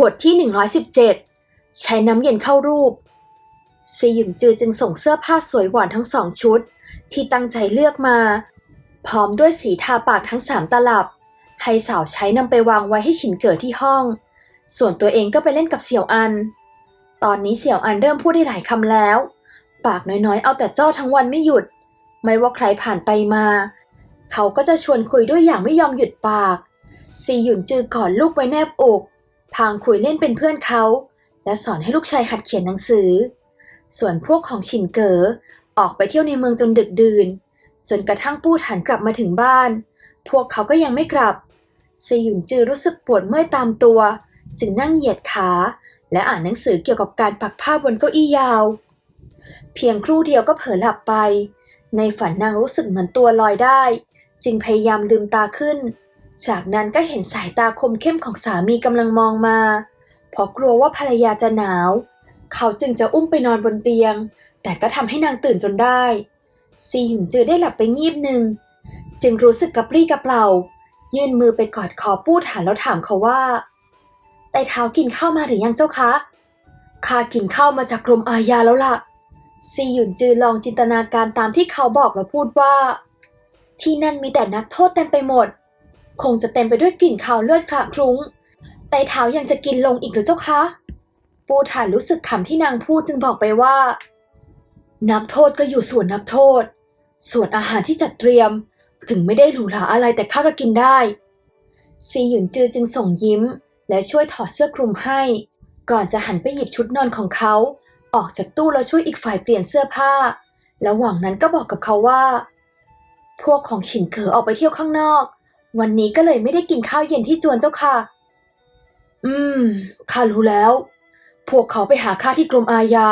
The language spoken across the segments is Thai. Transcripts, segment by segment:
บทที่ 117 ใช้น้ำเย็นเข้ารูปซีหยุนจือจึงส่งเสื้อผ้าสวยหวานทั้งสองชุด ที่ตั้งใจเลือกมา พร้อมด้วยสีทาปากทั้งสามตลับ ให้สาวใช้นำไปวางไว้ให้ฉินเกิดที่ห้อง ส่วนตัวเองก็ไปเล่นกับเสี่ยวอัน ตอนนี้เสี่ยวอันเริ่มพูดได้หลายคำแล้ว ปากน้อยๆ เอาแต่จ้อทั้งวันไม่หยุด ไม่ว่าใครผ่านไปมา เขาก็จะชวนคุยด้วยอย่างไม่ยอมหยุดปากซีหยุนจือกอดลูกไว้แนบอก พางคุยเล่นเป็นเพื่อนเขา และสอนให้ลูกชายหัดเขียนหนังสือ ส่วนพวกของฉินเก๋อออกไปเที่ยวในเมืองจนดึกดื่น จนกระทั่งปู้ถันกลับมาถึงบ้าน พวกเขาก็ยังไม่กลับซีหยุนจือรู้สึกปวดเมื่อยตามตัว จึงนั่งเหยียดขา และอ่านหนังสือเกี่ยวกับการปักผ้าบนเก้าอี้ยาว เพียงครู่เดียวก็เผลอหลับไป ในฝันนางรู้สึกเหมือนตัวลอยได้ จึงพยายามลืมตาขึ้น จากนั้นก็เห็นสายตาคมเข้มของสามีกำลังมองมาเพราะกลัวว่าภรรยาจะหนาว เขาจึงจะอุ้มไปนอนบนเตียง แต่ก็ทำให้นางตื่นจนได้ ซีหยุนจือได้หลับไปงีบหนึ่ง จึงรู้สึกกระปรี้กระเปร่า ยื่นมือไปกอดคอปู้ถานแล้วถามเขาว่าไต่เท้ากินข้าวมาหรือยังเจ้าคะข้ากินข้าวมาจากกรมอาญาแล้วล่ะ ซีหยุนจือลองจินตนาการตามที่เขาบอกแล้วพูดว่า ที่นั่นมีแต่นักโทษเต็มไปหมด คงจะเต็มไปด้วยกลิ่นคาวเลือดคละคลุ้งไต่เท้ายังจะกินลงอีกหรือเจ้าคะ ปูฐานรู้สึกขำที่นางพูดจึงบอกไปว่า นักโทษก็อยู่ส่วนนักโทษ ส่วนอาหารที่จัดเตรียม ถึงไม่ได้หรูหราอะไรแต่ข้าก็กินได้ ซีหยุนจือจึงส่งยิ้ม และช่วยถอดเสื้อคลุมให้ ก่อนจะหันไปหยิบชุดนอนของเขา ออกจากตู้แล้วช่วยอีกฝ่ายเปลี่ยนเสื้อผ้าแล้วหว่างนั้นก็บอกกับเขาว่า พวกของฉินเขอออกไปเที่ยวข้างนอก วันนี้ก็เลยไม่ได้กินข้าวเย็นที่จวนเจ้าค่ะ อืม ข้ารู้แล้ว พวกเขาไปหาข้าที่กรมอาญา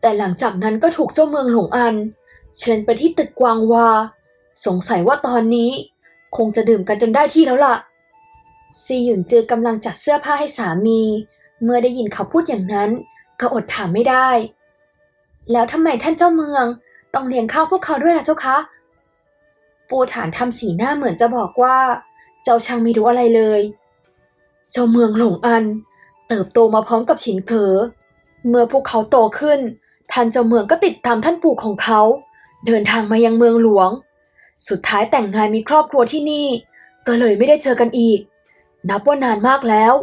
แต่หลังจากนั้นก็ถูกเจ้าเมืองหลงอัน เชิญไปที่ตึกกวางวา สงสัยว่าตอนนี้ คงจะดื่มกันจนได้ที่แล้วล่ะ ซีหยุนจือกำลังจัดเสื้อผ้าให้สามี เมื่อได้ยินเขาพูดอย่างนั้น ก็อดถามไม่ได้ แล้วทำไมท่านเจ้าเมือง ต้องเลี้ยงข้าวพวกเขาด้วยล่ะเจ้าคะ ปูฐานทำสีหน้าเหมือนจะบอกว่า เจ้าช่างไม่รู้อะไรเลยเจ้าเมืองหลงอัน เติบโตมาพร้อมกับฉินเขอ เมื่อพวกเขาโตขึ้น ท่านเจ้าเมืองก็ติดตามท่านปู่ของเขา เดินทางมายังเมืองหลวง สุดท้ายแต่งงานมีครอบครัวที่นี่ ก็เลยไม่ได้เจอกันอีก นับว่านานมากแล้ว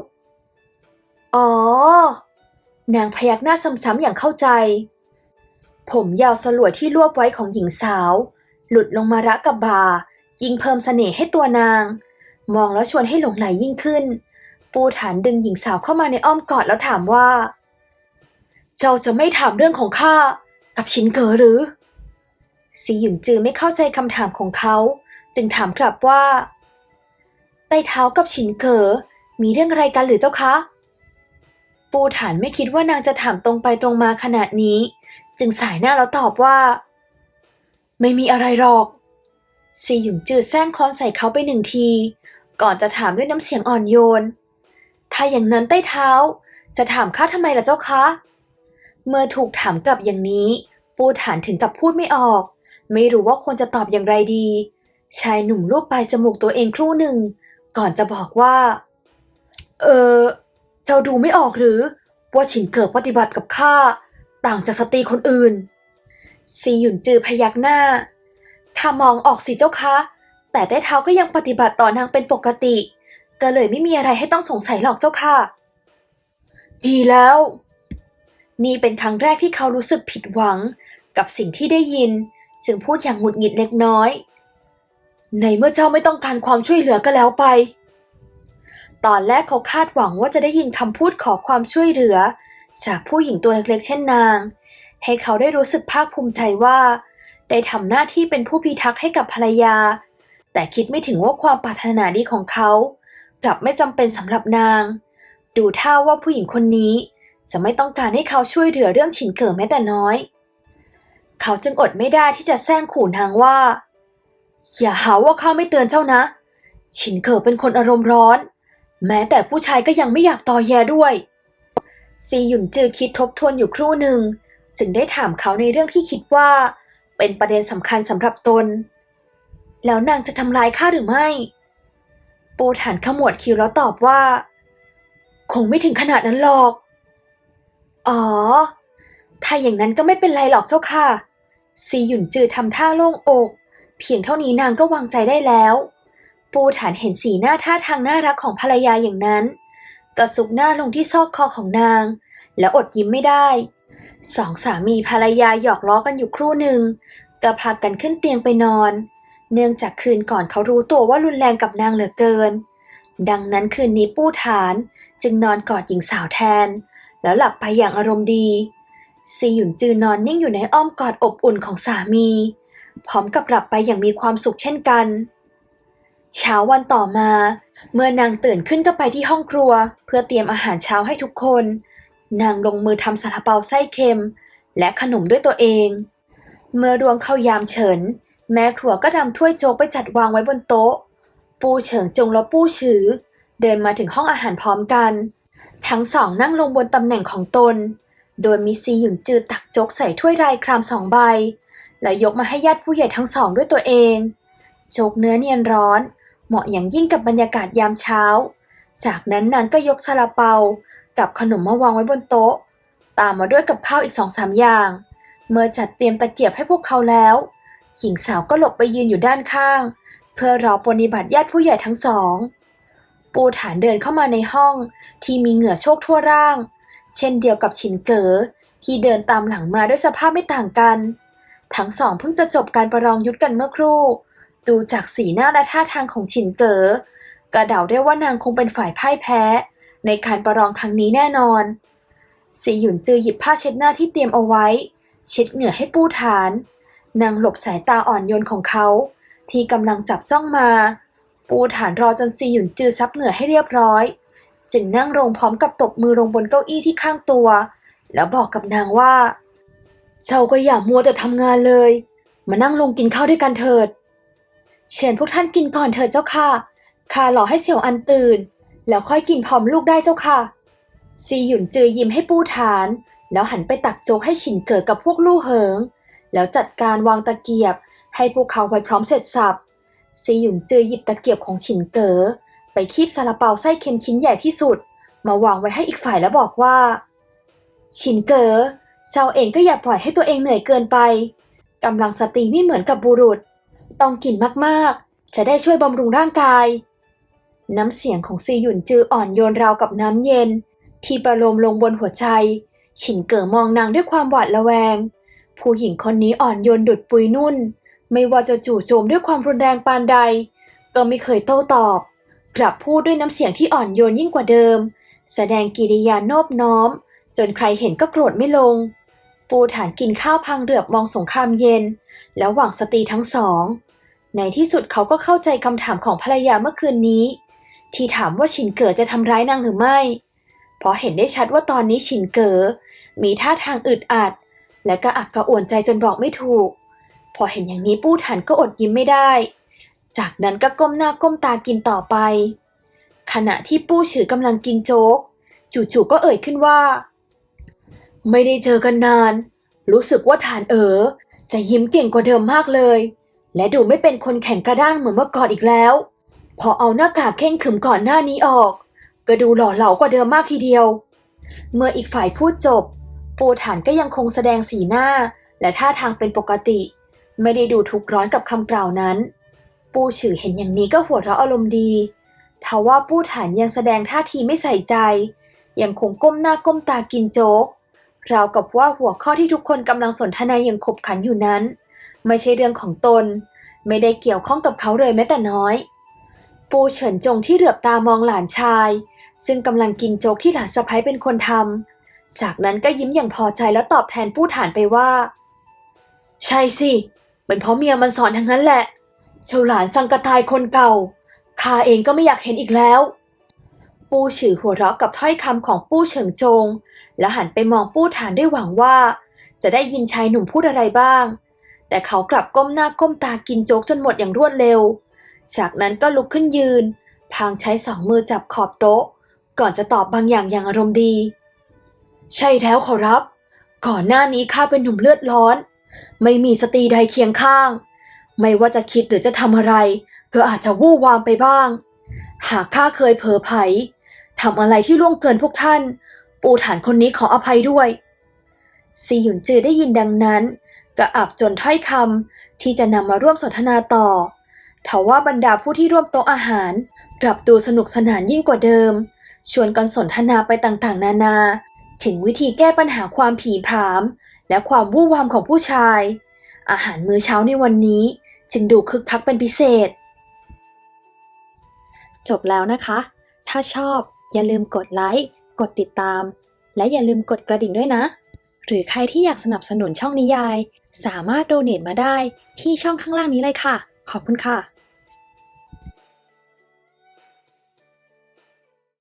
อ๋อ นางพยักหน้าซ้ำๆอย่างเข้าใจ ผมยาวสลวยที่รวบไว้ของหญิงสาว หลุดลงมาระกับบ่ายิ่งเพิ่มเสน่ห์ให้ตัวนาง มองแล้วชวนให้หลงไหลยิ่งขึ้น ปูฐานดึงหญิงสาวเข้ามาในอ้อมกอดแล้วถามว่า เจ้าจะไม่ถามเรื่องของข้ากับชินเก๋อหรือ สีหยุนจือไม่เข้าใจคำถามของเขา จึงถามกลับว่าไต้เท้ากับฉินเก๋อมีเรื่องอะไรกันหรือเจ้าคะ ปูฐานไม่คิดว่านางจะถามตรงไปตรงมาขนาดนี้ จึงสายหน้าแล้วตอบว่า ไม่มีอะไรหรอก ซีหยุนจือแซงค้อนใส่เขาไปหนึ่งที ก่อนจะถามด้วยน้ำเสียงอ่อนโยน ถ้าอย่างนั้นใต้เท้า จะถามข้าทำไมล่ะเจ้าคะ เมื่อถูกถามกลับอย่างนี้ ปูฐานถึงกับพูดไม่ออก ไม่รู้ว่าควรจะตอบอย่างไรดี ชายหนุ่มลูบปลายจมูกตัวเองครู่หนึ่ง ก่อนจะบอกว่า เออ เจ้าดูไม่ออกหรือ ว่าฉินเกิดปฏิบัติกับข้าต่างจากสตรีคนอื่น ซีหยุนจือพยักหน้าถ้ามองออกสิเจ้าคะ แต่ใต้เท้าก็ยังปฏิบัติต่อนางเป็นปกติ ก็เลยไม่มีอะไรให้ต้องสงสัยหรอกเจ้าค่ะ ดีแล้ว นี่เป็นครั้งแรกที่เขารู้สึกผิดหวังกับสิ่งที่ได้ยิน จึงพูดอย่างหงุดหงิดเล็กน้อย ในเมื่อเจ้าไม่ต้องการความช่วยเหลือก็แล้วไป ตอนแรกเขาคาดหวังว่าจะได้ยินคำพูดขอความช่วยเหลือ จากผู้หญิงตัวเล็กๆเช่นนาง ให้เขาได้รู้สึกภาคภูมิใจว่า ได้ทำหน้าที่เป็นผู้พิทักษ์ให้กับภรรยา แต่คิดไม่ถึงว่าความปรารถนาดีของเขากลับไม่จำเป็นสำหรับนาง ดูท่าว่าผู้หญิงคนนี้จะไม่ต้องการให้เขาช่วยเหลือเรื่องฉินเก๋อแม้แต่น้อย เขาจึงอดไม่ได้ที่จะแซงขู่นางว่า อย่าหาว่าข้าไม่เตือนเจ้านะ ฉินเก๋อเป็นคนอารมณ์ร้อน แม้แต่ผู้ชายก็ยังไม่อยากต่อแยด้วย ซีหยุนจือคิดทบทวนอยู่ครู่หนึ่ง จึงได้ถามเขาในเรื่องที่คิดว่า เป็นประเด็นสำคัญสำหรับตน แล้วนางจะทำลายข้าหรือไม่ ปูฐานขมวดคิ้วแล้วตอบว่า คงไม่ถึงขนาดนั้นหรอก อ๋อ ถ้าอย่างนั้นก็ไม่เป็นไรหรอกเจ้าค่ะ ซีหยุนจือทำท่าโล่งอก เพียงเท่านี้นางก็วางใจได้แล้ว ปูฐานเห็นสีหน้าท่าทางน่ารักของภรรยาอย่างนั้นก็สุกหน้าลงที่ซอกคอของนาง แล้วอดยิ้มไม่ได้ สองสามีภรรยาหยอกล้อกันอยู่ครู่หนึ่งก็พากันขึ้นเตียงไปนอน เนื่องจากคืนก่อนเขารู้ตัวว่ารุนแรงกับนางเหลือเกิน ดังนั้นคืนนี้ปู้ฐานจึงนอนกอดหญิงสาวแทน แล้วหลับไปอย่างอารมณ์ดีซีหยุนจือนอนนิ่งอยู่ในอ้อมกอดอบอุ่นของสามี พร้อมกับหลับไปอย่างมีความสุขเช่นกัน เช้าวันต่อมา เมื่อนางตื่นขึ้นก็ไปที่ห้องครัว เพื่อเตรียมอาหารเช้าให้ทุกคน นางลงมือทำซาลาเปาไส้เค็ม และขนมด้วยตัวเอง เมื่อรวงเข้ายามเฉิน แม่ครัวก็นำถ้วยโจ๊กไปจัดวางไว้บนโต๊ะ ปูเฉิงจงและปูฉือ เดินมาถึงห้องอาหารพร้อมกัน ทั้งสองนั่งลงบนตำแหน่งของตน โดยมีซีหยุนจือตักโจ๊กใส่ถ้วยรายครามสองใบ และยกมาให้ญาติผู้ใหญ่ทั้งสองด้วยตัวเอง โจ๊กเนื้อเนียนร้อน เหมาะอย่างยิ่งกับบรรยากาศยามเช้า จากนั้นนางก็ยกซาลาเปา กับขนมมาวางไว้บนโต๊ะ ตามมาด้วยกับข้าวอีกสองสามอย่าง เมื่อจัดเตรียมตะเกียบให้พวกเขาแล้ว หญิงสาวก็หลบไปยืนอยู่ด้านข้าง เพื่อรอปฏิบัติญาติผู้ใหญ่ทั้งสอง ปูฐานเดินเข้ามาในห้องที่มีเหงื่อโชกทั่วร่าง เช่นเดียวกับฉินเก๋อที่เดินตามหลังมาด้วยสภาพไม่ต่างกัน ทั้งสองเพิ่งจะจบการประลองยุทธกันเมื่อครู่ ดูจากสีหน้าและท่าทางของฉินเก๋อก็เดาได้ว่านางคงเป็นฝ่ายพ่ายแพ้ ในการประลองครั้งนี้แน่นอนสีหยุนจือหยิบผ้าเช็ดหน้าที่เตรียมเอาไว้ เช็ดเหงื่อให้ปูฐาน นางหลบสายตาอ่อนโยนของเขา ที่กำลังจับจ้องมา ปูฐานรอจนซีหยุนจือซับเหงื่อให้เรียบร้อย จึงนั่งลงพร้อมกับตบมือลงบนเก้าอี้ที่ข้างตัว แล้วบอกกับนางว่า เจ้าก็อย่ามัวแต่ทำงานเลย มานั่งลงกินข้าวด้วยกันเถิด เชิญพวกท่านกินก่อนเถิดเจ้าค่ะข้าหล่อให้เสี่ยวอันตื่น แล้วค่อยกินพร้อมลูกได้เจ้าค่ะ ซีหยุนจือยิ้มให้ปูฐาน แล้วหันไปตักโจ๊กให้ฉินเกิดกับพวกลู่เหิง แล้วจัดการวางตะเกียบ ให้พวกเขาไว้พร้อมเสร็จสับ ซีหยุนจือหยิบตะเกียบของฉินเก๋อไปคีบซาลาเปาไส้เค็มชิ้นใหญ่ที่สุด มาวางไว้ให้อีกฝ่ายแล้วบอกว่า ฉินเก๋อเจ้าเองก็อย่าปล่อยให้ตัวเองเหนื่อยเกินไปกำลังสตรีไม่เหมือนกับบุรุษ ต้องกินมากๆ จะได้ช่วยบำรุงร่างกาย น้ำเสียงของซีหยุนจืออ่อนโยนราวกับน้ำเย็น ที่ประโลมลงบนหัวใจ ฉินเก๋อมองนางด้วยความหวาดระแวง ผู้หญิงคนนี้อ่อนโยนดุดปุยนุ่น ไม่ว่าจะจู่โจมด้วยความรุนแรงปานใด ก็ไม่เคยโต้ตอบ กลับพูดด้วยน้ำเสียงที่อ่อนโยนยิ่งกว่าเดิม แสดงกิริยาโนบน้อม จนใครเห็นก็โกรธไม่ลง ปูฐานกินข้าวพังเหลือบมองสงครามเย็น แล้วหวังสตรีทั้งสอง ในที่สุดเขาก็เข้าใจคำถามของภรรยาเมื่อคืนนี้ ที่ถามว่าฉินเก๋อจะทำร้ายนางหรือไม่ เพราะเห็นได้ชัดว่าตอนนี้ฉินเก๋อมีท่าทางอึดอัด และกระอักกระอ่วนใจจนบอกไม่ถูก พอเห็นอย่างนี้ปู้ฐานก็อดยิ้มไม่ได้ จากนั้นก็ก้มหน้าก้มตากินต่อไป ขณะที่ปู้ฉือกำลังกินโจ๊ก จู่ๆก็เอ่ยขึ้นว่า ไม่ได้เจอกันนาน รู้สึกว่าฐานเอ๋อจะยิ้มเก่งกว่าเดิมมากเลย และดูไม่เป็นคนแข็งกระด้างเหมือนเมื่อก่อนอีกแล้ว พอเอาหน้ากากเข่งขึมก่อนหน้านี้ออก ก็ดูหล่อเหลากว่าเดิมมากทีเดียว เมื่ออีกฝ่ายพูดจบปูฐานก็ยังคงแสดงสีหน้า และท่าทางเป็นปกติ ไม่ได้ดูทุกร้อนกับคำกล่าวนั้น ปูฉือเห็นอย่างนี้ก็หัวเราะอารมณ์ดีทว่าปูฐานยังแสดงท่าทีไม่ใส่ใจ ยังคงก้มหน้าก้มตากินโจ๊กราวกับว่าหัวข้อที่ทุกคนกำลังสนทนาอย่างขบขันอยู่นั้น ไม่ใช่เรื่องของตน ไม่ได้เกี่ยวข้องกับเขาเลยแม้แต่น้อย ปูเฉินจงที่เหลือบตามองหลานชาย ซึ่งกำลังกินโจ๊กที่หลานสะพ้ยเป็นคนทำจากนั้นก็ยิ้มอย่างพอใจแล้วตอบแทนปู้ฐานไปว่า ใช่สิเป็นเพราะเมียมันสอนทั้งนั้นแหละเจ้าหลานสังกะตายคนเก่าข้าเองก็ไม่อยากเห็นอีกแล้ว ปูฉือหัวเราะกับถ้อยคำของปู้เฉิงจง แล้วหันไปมองปู้ฐานด้วยหวังว่า จะได้ยินชายหนุ่มพูดอะไรบ้าง แต่เขากลับก้มหน้าก้มตากินโจ๊กจนหมดอย่างรวดเร็ว จากนั้นก็ลุกขึ้นยืน พางใช้สองมือจับขอบโต๊ะ ก่อนจะตอบบางอย่างอย่างอารมณ์ดี ใช่แล้วขอรับ ก่อนหน้านี้ข้าเป็นหนุ่มเลือดร้อน ไม่มีสตรีใดเคียงข้าง ไม่ว่าจะคิดหรือจะทำอะไร ก็อาจจะวู่วามไปบ้าง หากข้าเคยเผลอไผทำอะไรที่ล่วงเกินพวกท่าน ปูฐานคนนี้ขออภัยด้วยซีหยุนจือได้ยินดังนั้นกระอับจนถ้อยคำที่จะนำมาร่วมสนทนาต่อ ทว่าบรรดาผู้ที่ร่วมโต๊ะอาหารกลับดูสนุกสนานยิ่งกว่าเดิม ชวนกันสนทนาไปต่างๆ นานา ถึงวิธีแก้ปัญหาความผีพราม และความวู่วามของผู้ชาย อาหารมื้อเช้าในวันนี้ จึงดูคึกคักเป็นพิเศษ จบแล้วนะคะ ถ้าชอบอย่าลืมกดไลค์กดติดตาม และอย่าลืมกดกระดิ่งด้วยนะ หรือใครที่อยากสนับสนุนช่องนิยาย สามารถโดเนทมาได้ที่ช่องข้างล่างนี้เลยค่ะ ขอบคุณค่ะ